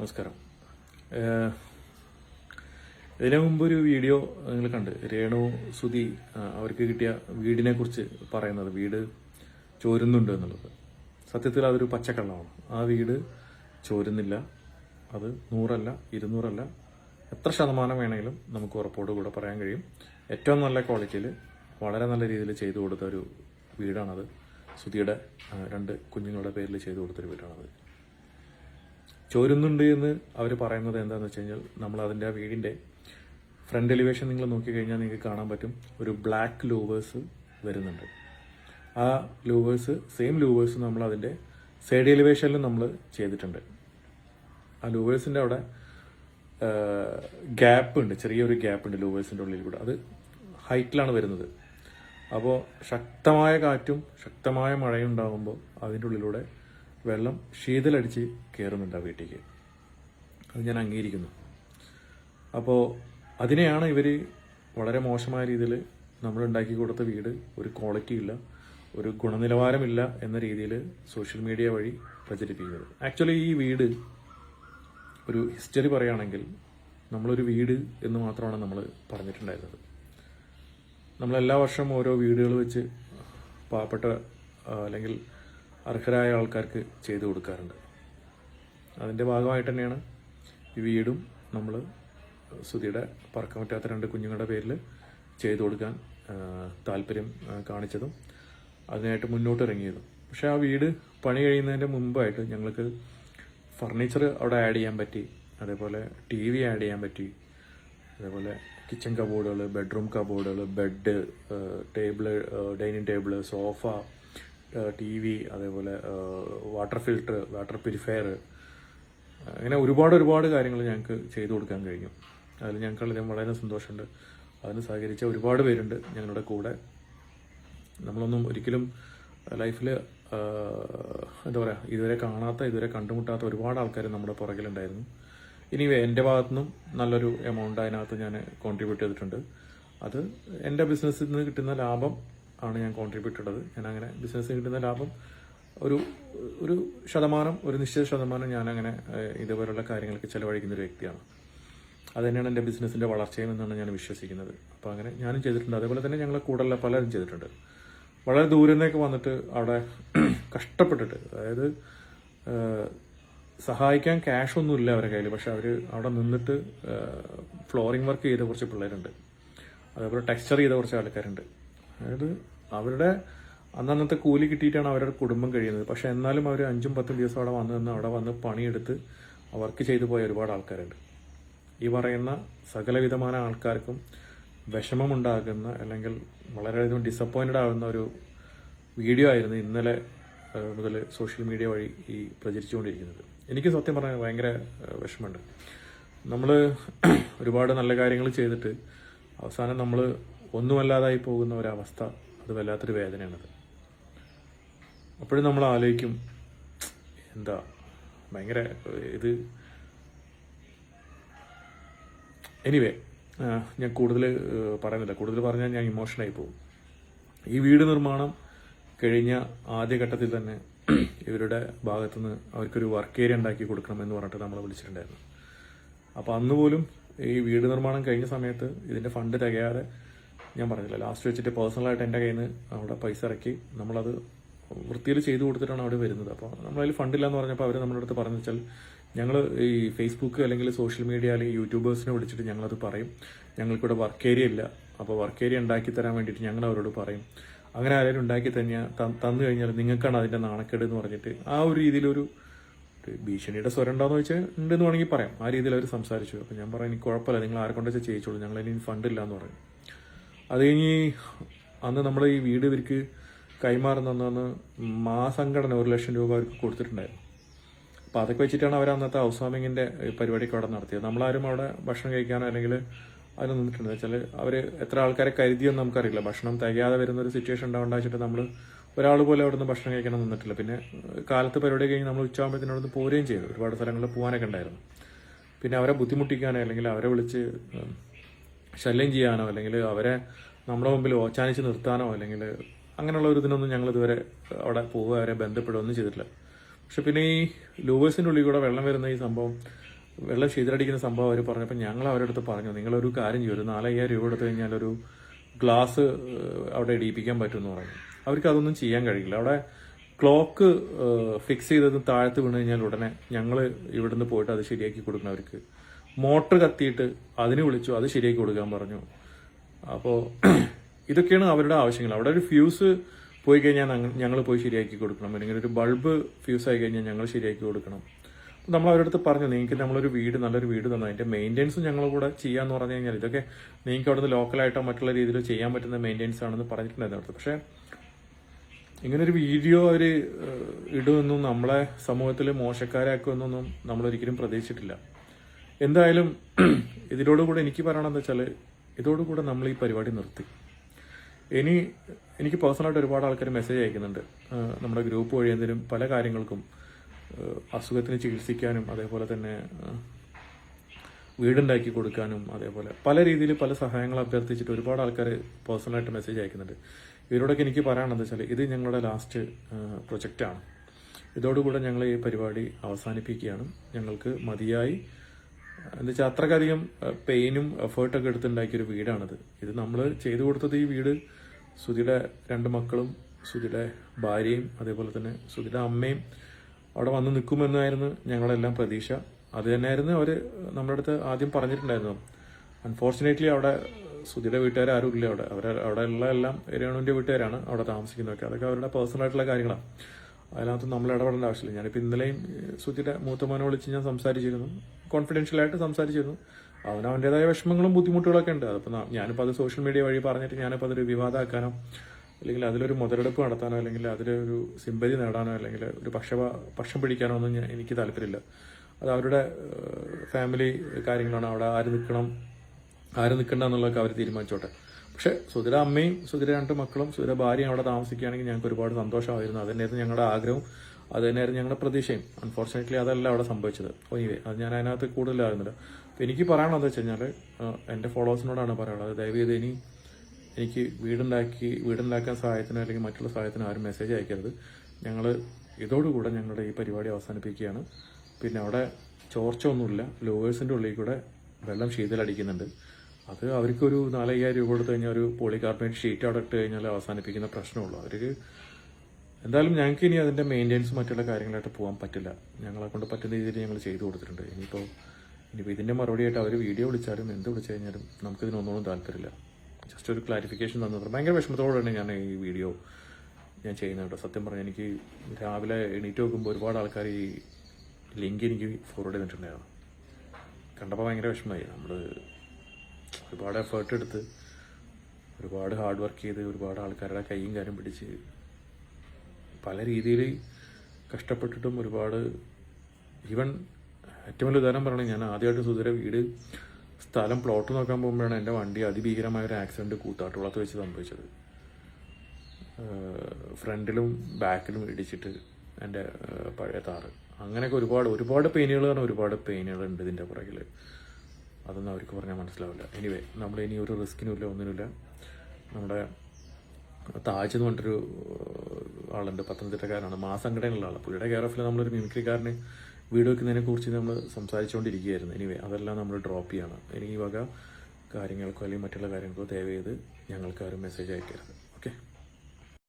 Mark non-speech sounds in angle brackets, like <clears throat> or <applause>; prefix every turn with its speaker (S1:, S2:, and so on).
S1: നമസ്കാരം. ഇതിനു മുമ്പ് ഒരു വീഡിയോ നിങ്ങൾ കണ്ട്. രേണു സുധി അവർക്ക് കിട്ടിയ വീടിനെ കുറിച്ച് പറയുന്നത്. വീട് ചോരുന്നുണ്ട് എന്നുള്ളത്. സത്യത്തിൽ അതൊരു പച്ചക്കള്ളമാണ്. ആ വീട് ചോരുന്നില്ല. അത് നൂറല്ല ഇരുന്നൂറല്ല എത്ര ശതമാനം വേണമെങ്കിലും നമുക്ക് ഉറപ്പോട് കൂടെ പറയാൻ കഴിയും. ഏറ്റവും നല്ല ക്വാളിറ്റിയിൽ വളരെ നല്ല രീതിയിൽ ചെയ്തു കൊടുത്ത ഒരു വീടാണത്. സുധിയുടെ രണ്ട് കുഞ്ഞുങ്ങളുടെ പേരിൽ ചെയ്തു കൊടുത്തൊരു വീടാണത്. ചോരുന്നുണ്ട് എന്ന് അവർ പറയുന്നത് എന്താണെന്ന് വെച്ച് കഴിഞ്ഞാൽ നമ്മൾ അതിന്റെ ആ വീടിന്റെ ഫ്രണ്ട് എലിവേഷൻ നിങ്ങൾ നോക്കിക്കഴിഞ്ഞാൽ നിങ്ങൾക്ക് കാണാൻ പറ്റും. ഒരു ബ്ലാക്ക് ലൂവേഴ്സ് വരുന്നുണ്ട്. ആ ലൂവേഴ്സ് സെയിം ലൂവേഴ്സ് നമ്മൾ അതിന്റെ സൈഡ് എലിവേഷനിലും നമ്മൾ ചെയ്തിട്ടുണ്ട്. ആ ലൂവേഴ്സിന്റെ അവിടെ ഗ്യാപ്പ് ഉണ്ട്. ചെറിയൊരു ഗ്യാപ്പ് ഉണ്ട് ലൂവേഴ്സിന്റെ ഉള്ളിൽ കൂടെ. അത് ഹൈറ്റിലാണ് വരുന്നത്. അപ്പോൾ ശക്തമായ കാറ്റും ശക്തമായ മഴയും ഉണ്ടാകുമ്പോൾ അതിന്റെ ഉള്ളിലൂടെ വെള്ളം ശീതലടിച്ച് കയറുന്നുണ്ട് ആ വീട്ടിലേക്ക്. അത് ഞാൻ അംഗീകരിക്കുന്നു. അപ്പോൾ അതിനെയാണ് ഇവർ വളരെ മോശമായ രീതിയിൽ നമ്മൾ ഉണ്ടാക്കി കൊടുത്ത വീട് ഒരു ക്വാളിറ്റി ഇല്ല ഒരു ഗുണനിലവാരമില്ല എന്ന രീതിയിൽ സോഷ്യൽ മീഡിയ വഴി പ്രചരിപ്പിക്കുന്നത്. ആക്ച്വലി ഈ വീട് ഒരു ഹിസ്റ്ററി പറയുകയാണെങ്കിൽ നമ്മളൊരു വീട് എന്ന് മാത്രമാണ് നമ്മൾ പറഞ്ഞിട്ടുണ്ടായിരുന്നത്. നമ്മൾ എല്ലാ വർഷവും ഓരോ വീടുകൾ വെച്ച് പാവപ്പെട്ട അല്ലെങ്കിൽ അർഹരായ ആൾക്കാർക്ക് ചെയ്തു കൊടുക്കാറുണ്ട്. അതിന്റെ ഭാഗമായിട്ട് തന്നെയാണ് ഈ വീടും നമ്മൾ സുധിയുടെ പറക്കാൻ പറ്റാത്ത രണ്ട് കുഞ്ഞുങ്ങളുടെ പേരിൽ ചെയ്തു കൊടുക്കാൻ താല്പര്യം കാണിച്ചതും അതിനായിട്ട് മുന്നോട്ട് ഇറങ്ങിയതും. പക്ഷെ ആ വീട് പണി കഴിയുന്നതിന്റെ മുമ്പായിട്ട് ഞങ്ങൾക്ക് ഫർണിച്ചർ അവിടെ ആഡ് ചെയ്യാൻ പറ്റി അതേപോലെ ടി വി ആഡ് ചെയ്യാൻ പറ്റി അതേപോലെ കിച്ചൺ കബോർഡുകൾ bedroom കബോർഡുകൾ bed table dining table sofa T V അതേപോലെ വാട്ടർ ഫിൽട്ടർ വാട്ടർ പ്യൂരിഫയർ അങ്ങനെ ഒരുപാട് ഒരുപാട് കാര്യങ്ങൾ ഞങ്ങൾക്ക് ചെയ്തു കൊടുക്കാൻ കഴിഞ്ഞു. അതിൽ ഞങ്ങൾക്ക് വളരെ സന്തോഷമുണ്ട്. അതിന് സഹകരിച്ച ഒരുപാട് പേരുണ്ട് ഞങ്ങളുടെ കൂടെ. നമ്മളൊന്നും ഒരിക്കലും ലൈഫിൽ എന്താ പറയുക ഇതുവരെ കാണാത്ത ഇതുവരെ കണ്ടുമുട്ടാത്ത ഒരുപാട് ആൾക്കാർ നമ്മുടെ പുറകിലുണ്ടായിരുന്നു. ഇനി എന്റെ ഭാഗത്തുനിന്നും നല്ലൊരു എമൗണ്ട് അതിനകത്ത് ഞാൻ കോൺട്രിബ്യൂട്ട് ചെയ്തിട്ടുണ്ട്. അത് എന്റെ ബിസിനസ്സിൽ നിന്ന് കിട്ടുന്ന ലാഭം ആണ് ഞാൻ കോൺട്രിബ്യൂട്ട് ചെയ്തത് ഞാൻ അങ്ങനെ ബിസിനസ്സിൽ കിട്ടുന്ന ലാഭം ഒരു ഒരു ശതമാനം ഒരു നിശ്ചിത ശതമാനം ഞാൻ അങ്ങനെ ഇതുപോലുള്ള കാര്യങ്ങൾക്ക് ചിലവഴിക്കുന്ന ഒരു വ്യക്തിയാണ്. അത് തന്നെയാണ് എന്റെ ബിസിനസ്സിന്റെ വളർച്ചയും എന്നാണ് ഞാൻ വിശ്വസിക്കുന്നത്. അപ്പോൾ അങ്ങനെ ഞാനും ചെയ്തിട്ടുണ്ട്. അതേപോലെ തന്നെ ഞങ്ങൾ കൂടുതലുള്ള പലരും ചെയ്തിട്ടുണ്ട്. വളരെ ദൂരെ നിന്നൊക്കെ വന്നിട്ട് അവിടെ <clears throat> കഷ്ടപ്പെട്ടിട്ട് അതായത് സഹായിക്കാൻ ക്യാഷ് ഒന്നും ഇല്ല അവരുടെ കയ്യിൽ പക്ഷെ അവർ അവിടെ നിന്നിട്ട് ഫ്ലോറിംഗ് വർക്ക് ചെയ്ത കുറച്ച് പിള്ളേരുണ്ട്. അതേപോലെ ടെക്സ്ചർ ചെയ്ത കുറച്ച് ആൾക്കാരുണ്ട്. അതായത് അവരുടെ അന്നന്നത്തെ കൂലി കിട്ടിയിട്ടാണ് അവരുടെ കുടുംബം കഴിയുന്നത്. പക്ഷെ എന്നാലും അവർ അഞ്ചും പത്തും ദിവസം അവിടെ വന്നു നിന്ന് അവിടെ വന്ന് പണിയെടുത്ത് വർക്ക് ചെയ്തു പോയ ഒരുപാട് ആൾക്കാരുണ്ട്. ഈ പറയുന്ന സകലവിധമായ ആൾക്കാർക്കും വിഷമമുണ്ടാകുന്ന അല്ലെങ്കിൽ വളരെയധികം ഡിസപ്പോയിന്റഡ് ആകുന്ന ഒരു വീഡിയോ ആയിരുന്നു ഇന്നലെ മുതൽ സോഷ്യൽ മീഡിയ വഴി ഈ പ്രചരിച്ചുകൊണ്ടിരിക്കുന്നത്. എനിക്ക് സത്യം പറഞ്ഞാൽ ഭയങ്കര വിഷമമുണ്ട്. നമ്മൾ ഒരുപാട് നല്ല കാര്യങ്ങൾ ചെയ്തിട്ട് അവസാനം നമ്മൾ ഒന്നുമല്ലാതായി പോകുന്ന ഒരവസ്ഥ അത് വല്ലാത്തൊരു വേദനയാണത്. അപ്പോഴും നമ്മൾ ആലോചിക്കും എന്താ ഭയങ്കര ഇത് എനിവേ ഞാൻ കൂടുതൽ പറയുന്നില്ല. കൂടുതൽ പറഞ്ഞാൽ ഞാൻ ഇമോഷനായി പോകും. ഈ വീട് നിർമ്മാണം കഴിഞ്ഞ ആദ്യഘട്ടത്തിൽ തന്നെ ഇവരുടെ ഭാഗത്തുനിന്ന് അവർക്കൊരു വർക്ക് ഏരിയ ഉണ്ടാക്കി കൊടുക്കണമെന്ന് പറഞ്ഞിട്ട് നമ്മളെ വിളിച്ചിട്ടുണ്ടായിരുന്നു. അപ്പോൾ അന്ന് പോലും ഈ വീട് നിർമ്മാണം കഴിഞ്ഞ സമയത്ത് ഇതിന്റെ ഫണ്ട് തികയാതെ ഞാൻ പറഞ്ഞില്ല ലാസ്റ്റ് വെച്ചിട്ട് പേഴ്സണലായിട്ട് എന്റെ കയ്യിൽ നിന്ന് അവിടെ പൈസ ഇറക്കി നമ്മളത് വൃത്തിയിൽ ചെയ്തു കൊടുത്തിട്ടാണ് അവിടെ വരുന്നത്. അപ്പോൾ നമ്മളതിൽ ഫണ്ടില്ല എന്ന് പറഞ്ഞപ്പോൾ അവർ നമ്മുടെ അടുത്ത് പറഞ്ഞു വെച്ചാൽ ഞങ്ങൾ ഈ ഫേസ്ബുക്ക് അല്ലെങ്കിൽ സോഷ്യൽ മീഡിയ അല്ലെങ്കിൽ യൂട്യൂബേഴ്സിനെ വിളിച്ചിട്ട് ഞങ്ങളത് പറയും. ഞങ്ങൾക്കിവിടെ വർക്ക് ഏരിയ ഇല്ല. അപ്പോൾ വർക്ക് ഏരിയ ഉണ്ടാക്കി തരാൻ വേണ്ടിയിട്ട് ഞങ്ങൾ അവരോട് പറയും. അങ്ങനെ ആരെങ്കിലും ഉണ്ടാക്കി തന്നെയാ തന്നു കഴിഞ്ഞാൽ നിങ്ങൾക്കാണ് അതിന്റെ നാണക്കേട് എന്ന് പറഞ്ഞിട്ട് ആ ഒരു രീതിയിലൊരു ഭീഷണിയുടെ സ്വരം ഉണ്ടോന്ന് വെച്ചാൽ ഉണ്ടെന്ന് വേണമെങ്കിൽ പറയാം. ആ രീതിയിൽ അവർ സംസാരിച്ചു. അപ്പം ഞാൻ പറയാം എനിക്ക് കുഴപ്പമില്ല നിങ്ങൾ ആരെ കൊണ്ട് വെച്ചാൽ ചെയ്യിച്ചോളൂ. ഞങ്ങൾ ഇനി ഫണ്ട് ഇല്ല എന്ന് പറഞ്ഞു. അത് കഴിഞ്ഞ് അന്ന് നമ്മൾ ഈ വീട് ഇവർക്ക് കൈമാറുന്ന മാസംഘടന ഒരു ലക്ഷം രൂപ അവർക്ക് കൊടുത്തിട്ടുണ്ടായിരുന്നു അപ്പോൾ അതൊക്കെ വെച്ചിട്ടാണ് അവർ അന്നത്തെ ഹൗസ് വാമിങ്ങിന്റെ പരിപാടിയൊക്കെ അവിടെ നടത്തിയത്. നമ്മളാരും അവിടെ ഭക്ഷണം കഴിക്കാനോ അല്ലെങ്കിൽ അതിന് നിന്നിട്ടുണ്ട് വെച്ചാൽ അവർ എത്ര ആൾക്കാരെ കരുതിയെന്ന് നമുക്കറിയില്ല. ഭക്ഷണം തികയാതെ വരുന്ന ഒരു സിറ്റുവേഷൻ ഉണ്ടാവേണ്ട നമ്മൾ ഒരാൾ പോലെ അവിടെ നിന്ന് ഭക്ഷണം കഴിക്കണം നിന്നിട്ടില്ല. പിന്നെ കാലത്ത് പരിപാടി കഴിഞ്ഞ് നമ്മൾ ഉച്ചയാകുമ്പോഴത്തേനും അവിടെ നിന്ന് പോരുകയും ചെയ്തു. ഒരുപാട് സ്ഥലങ്ങളിൽ പോകാനൊക്കെ ഉണ്ടായിരുന്നു. പിന്നെ അവരെ ബുദ്ധിമുട്ടിക്കാനോ അല്ലെങ്കിൽ അവരെ വിളിച്ച് ശല്യം ചെയ്യാനോ അല്ലെങ്കിൽ അവരെ നമ്മുടെ മുമ്പിൽ ഓച്ചാനിച്ച് നിർത്താനോ അല്ലെങ്കിൽ അങ്ങനെയുള്ള ഒരു ഇതിനൊന്നും ഞങ്ങൾ ഇതുവരെ അവിടെ പോവുക അവരെ ബന്ധപ്പെടുകയൊന്നും ചെയ്തിട്ടില്ല. പക്ഷെ പിന്നെ ഈ ലൂവേഴ്സിന്റെ ഉള്ളിൽ കൂടെ വെള്ളം വരുന്ന ഈ സംഭവം വെള്ളം ശീതലടിക്കുന്ന സംഭവം അവർ പറഞ്ഞപ്പോൾ ഞങ്ങൾ അവരുടെ അടുത്ത് പറഞ്ഞു നിങ്ങളൊരു കാര്യം ചെയ്യും ഒരു നാലയ്യായിരം രൂപ എടുത്തു കഴിഞ്ഞാൽ ഒരു ഗ്ലാസ് അവിടെ ഇടിയിപ്പിക്കാൻ പറ്റുമെന്ന് പറഞ്ഞു. അവർക്ക് അതൊന്നും ചെയ്യാൻ കഴിയില്ല. അവിടെ ക്ലോക്ക് ഫിക്സ് ചെയ്തത് താഴത്ത് വീണ് കഴിഞ്ഞാൽ ഉടനെ ഞങ്ങൾ ഇവിടുന്ന് പോയിട്ട് അത് ശരിയാക്കി കൊടുക്കണം അവർക്ക്. മോട്ടർ കത്തിയിട്ട് അതിന് വിളിച്ചു അത് ശരിയാക്കി കൊടുക്കാൻ പറഞ്ഞു. അപ്പോൾ <clears throat> ഇതൊക്കെയാണ് അവരുടെ ആവശ്യങ്ങൾ. അവിടെ ഒരു ഫ്യൂസ് പോയി കഴിഞ്ഞാൽ ഞങ്ങൾ പോയി ശരിയാക്കി കൊടുക്കണം. അല്ലെങ്കിൽ ഒരു ബൾബ് ഫ്യൂസ് ആയി കഴിഞ്ഞാൽ ഞങ്ങൾ ശരിയാക്കി കൊടുക്കണം. നമ്മൾ അവരുടെ അടുത്ത് പറഞ്ഞു നിങ്ങൾക്ക് നമ്മളൊരു വീട് നല്ലൊരു വീട് തന്നു. അതിന്റെ മെയിന്റെനൻസ് ഞങ്ങൾ കൂടെ ചെയ്യാന്ന് പറഞ്ഞു കഴിഞ്ഞാൽ ഇതൊക്കെ നിങ്ങൾക്ക് അവിടുന്ന് ലോക്കലായിട്ടോ മറ്റുള്ള രീതിയിലോ ചെയ്യാൻ പറ്റുന്ന മെയിന്റെനൻസ് ആണെന്ന് പറഞ്ഞിട്ടുണ്ടായിരുന്നു പക്ഷേ ഇങ്ങനൊരു വീഡിയോ അവർ ഇടുമെന്നും നമ്മളെ സമൂഹത്തിൽ മോശക്കാരാക്കുമെന്നൊന്നും നമ്മളൊരിക്കലും പ്രതീക്ഷിച്ചിട്ടില്ല. എന്തായാലും <clears throat> ഇതിനോടുകൂടെ എനിക്ക് പറയണമെന്ന് വെച്ചാൽ ഇതോടുകൂടെ നമ്മൾ ഈ പരിപാടി നിർത്തി. ഇനി എനിക്ക് പേഴ്സണലായിട്ട് ഒരുപാട് ആൾക്കാർ മെസ്സേജ് അയക്കുന്നുണ്ട്. നമ്മുടെ ഗ്രൂപ്പ് വഴി എന്തെങ്കിലും പല കാര്യങ്ങൾക്കും അസുഖത്തിന് ചികിത്സിക്കാനും അതേപോലെ തന്നെ വീടുണ്ടാക്കി കൊടുക്കാനും അതേപോലെ പല രീതിയിൽ പല സഹായങ്ങൾ അഭ്യർത്ഥിച്ചിട്ട് ഒരുപാട് ആൾക്കാർ പേഴ്സണലായിട്ട് മെസ്സേജ് അയക്കുന്നുണ്ട്. ഇവരോടൊക്കെ എനിക്ക് പറയാനുള്ളത് വെച്ചാൽ ഇത് ഞങ്ങളുടെ ലാസ്റ്റ് പ്രൊജക്റ്റാണ് ഇതോടുകൂടെ ഞങ്ങൾ ഈ പരിപാടി അവസാനിപ്പിക്കുകയാണ്. ഞങ്ങൾക്ക് മതിയായി. എന്താ വെച്ചാൽ അത്രക്കധികം പെയിനും എഫേർട്ടൊക്കെ എടുത്തുണ്ടാക്കിയൊരു വീടാണിത്. ഇത് നമ്മൾ ചെയ്തു കൊടുത്തത് ഈ വീട് സുധിയുടെ രണ്ട് മക്കളും സുധിയുടെ ഭാര്യയും അതേപോലെ തന്നെ സുധിയുടെ അമ്മയും അവിടെ വന്ന് നിൽക്കുമെന്നായിരുന്നു ഞങ്ങളെല്ലാം പ്രതീക്ഷ. അത് തന്നെയായിരുന്നു അവർ നമ്മുടെ അടുത്ത് ആദ്യം പറഞ്ഞിട്ടുണ്ടായിരുന്നു അൺഫോർച്ചുനേറ്റ്ലി അവിടെ സുധിയുടെ വീട്ടുകാർ ആരും ഇല്ല അവിടെ. അവർ അവിടെ ഉള്ള എല്ലാം എരിയാണുവിന്റെ വീട്ടുകാരാണ് അവിടെ താമസിക്കുന്നതൊക്കെ. അതൊക്കെ അവരുടെ പേഴ്സണൽ ആയിട്ടുള്ള കാര്യങ്ങളാണ് അതിനകത്ത് നമ്മൾ ഇടപെടേണ്ട ആവശ്യമില്ല. ഞാനിപ്പോൾ ഇന്നലെയും സുജിയുടെ മൂത്തമോനെ വിളിച്ച് ഞാൻ സംസാരിച്ചിരുന്നു. കോൺഫിഡൻഷ്യലായിട്ട് സംസാരിച്ചിരുന്നു. അവന് അവന്റെതായ വിഷമങ്ങളും ബുദ്ധിമുട്ടുകളൊക്കെ ഉണ്ട്. അതിപ്പോൾ ഞാനിപ്പോൾ അത് സോഷ്യൽ മീഡിയ വഴി പറഞ്ഞിട്ട് ഞാനിപ്പോൾ അതൊരു വിവാദമാക്കാനോ അല്ലെങ്കിൽ അതിലൊരു മുതലെടുപ്പ് നടത്താനോ അല്ലെങ്കിൽ അതിലൊരു സിമ്പതി നേടാനോ അല്ലെങ്കിൽ ഒരു പക്ഷ പക്ഷം പിടിക്കാനോ ഒന്നും ഞാൻ- എനിക്ക് താല്പര്യമില്ല. അത് അവരുടെ ഫാമിലി കാര്യങ്ങളാണ്. അവിടെ ആര് നിൽക്കണം ആര് നിൽക്കണ്ട എന്നുള്ളതൊക്കെ അവർ തീരുമാനിച്ചോട്ടെ. പക്ഷേ സുധിര അമ്മയും സുധിര രണ്ട് മക്കളും സുധിര ഭാര്യയും അവിടെ താമസിക്കുകയാണെങ്കിൽ ഞങ്ങൾക്ക് ഒരുപാട് സന്തോഷമായിരുന്നു. അത് തന്നെയായിരുന്നു ഞങ്ങളുടെ ആഗ്രഹവും. അത് തന്നെയായിരുന്നു ഞങ്ങളുടെ പ്രതീക്ഷയും. അൺഫോർച്ചുനേറ്റ്ലി അതല്ല അവിടെ സംഭവിച്ചത്. ഒനിവേ അത് ഞാൻ അതിനകത്ത് കൂടുതലാകുന്നില്ല അപ്പോൾ എനിക്ക് പറയാനുള്ളത് വെച്ച് കഴിഞ്ഞാൽ എന്റെ ഫോളോവേഴ്സിനോടാണ് പറയാനുള്ളത്. ദയവ് ചെയ്ത് ഇനി എനിക്ക് വീടുണ്ടാക്കി വീടുണ്ടാക്കാൻ സഹായത്തിനോ അല്ലെങ്കിൽ മറ്റുള്ള സഹായത്തിനോ ആരും മെസ്സേജ് അയക്കരുത്. ഞങ്ങൾ ഇതോടുകൂടെ ഞങ്ങളുടെ ഈ പരിപാടി അവസാനിപ്പിക്കുകയാണ്. പിന്നെ അവിടെ ചോർച്ച ഒന്നുമില്ല ലോവേഴ്സിന്റെ ഉള്ളിൽ കൂടെ വെള്ളം ശീതലടിക്കുന്നുണ്ട്. അത് അവർക്കൊരു നാലയ്യായിരം രൂപ കൊടുത്തു കഴിഞ്ഞാൽ ഒരു പോളികാർബണേറ്റ് ഷീറ്റ് അവിടെ ഇട്ട് കഴിഞ്ഞാൽ അവസാനിപ്പിക്കുന്ന പ്രശ്നമുള്ളൂ. അവർക്ക് എന്തായാലും ഞങ്ങൾക്ക് ഇനി അതിന്റെ മെയിന്റെനൻസ് മറ്റുള്ള കാര്യങ്ങളായിട്ട് പോകാൻ പറ്റില്ല. ഞങ്ങളെ കൊണ്ട് പറ്റുന്ന രീതിയിൽ ഞങ്ങൾ ചെയ്തു കൊടുത്തിട്ടുണ്ട്. ഇനിയിപ്പോൾ ഇനിയിപ്പോൾ ഇതിന്റെ മറുപടിയായിട്ട് അവർ വീഡിയോ വിളിച്ചാലും എന്ത് വിളിച്ചു കഴിഞ്ഞാലും നമുക്കിതിനൊന്നും താല്പര്യമില്ല. ജസ്റ്റ് ഒരു ക്ലാരിഫിക്കേഷൻ തന്നത് ഭയങ്കര വിഷമത്തോടെയാണ് ഞാൻ ഈ വീഡിയോ ഞാൻ ചെയ്യുന്നത് കേട്ടോ. സത്യം പറഞ്ഞാൽ എനിക്ക് രാവിലെ എണീറ്റ് നോക്കുമ്പോൾ ഒരുപാട് ആൾക്കാർ ഈ ലിങ്ക് എനിക്ക് ഫോർവേഡ് ചെയ്തിട്ടുണ്ടായിരുന്നു. കണ്ടപ്പോൾ ഭയങ്കര വിഷമമായി. നമ്മൾ ഒരുപാട് എഫേർട്ട് എടുത്ത് ഒരുപാട് ഹാർഡ് വർക്ക് ചെയ്ത് ഒരുപാട് ആൾക്കാരുടെ കൈയും കാര്യം പിടിച്ച് പല രീതിയിൽ കഷ്ടപ്പെട്ടിട്ടും ഒരുപാട് ഈവൻ ഏറ്റവും വലിയ ഉദാഹരണം പറയണേ ഞാൻ ആദ്യമായിട്ട് സുധര വീട് സ്ഥലം പ്ലോട്ട് നോക്കാൻ പോകുമ്പോഴാണ് എന്റെ വണ്ടി അതിഭീകരമായ ഒരു ആക്സിഡന്റ് കൂത്താട്ടുള്ളത്ത് വെച്ച് സംഭവിച്ചത്. ഫ്രണ്ടിലും ബാക്കിലും ഇടിച്ചിട്ട് എന്റെ പഴയ താറ് അങ്ങനെയൊക്കെ ഒരുപാട് ഒരുപാട് പെയിനുകൾ പറഞ്ഞാൽ ഒരുപാട് പെയിനുകൾ ഉണ്ട് ഇതിന്റെ പുറകിൽ അതൊന്നും അവർക്ക് പറഞ്ഞാൽ മനസ്സിലാവില്ല. എനിവേ നമ്മൾ ഇനി ഒരു റിസ്കിനുമില്ല ഒന്നിനുമില്ല. നമ്മുടെ താജ് എന്ന് പറഞ്ഞിട്ടൊരു ആളുണ്ട് പത്തനംതിട്ടക്കാരനാണ്. മാസംഘടനയുള്ള ആൾ പുള്ളിയുടെ കെയർ ഓഫിൽ നമ്മളൊരു മിമിക്രിക്കാരന് വീട് വെക്കുന്നതിനെ കുറിച്ച് നമ്മൾ സംസാരിച്ചുകൊണ്ടിരിക്കുകയായിരുന്നു എനിവേ അതെല്ലാം നമ്മൾ ഡ്രോപ്പ് ചെയ്യണം. ഇനി ഈ വക കാര്യങ്ങൾക്കോ അല്ലെങ്കിൽ മറ്റുള്ള കാര്യങ്ങൾക്കോ ദയവ് ചെയ്ത് ഞങ്ങൾക്ക് ആരും മെസ്സേജ് അയക്കരുത്.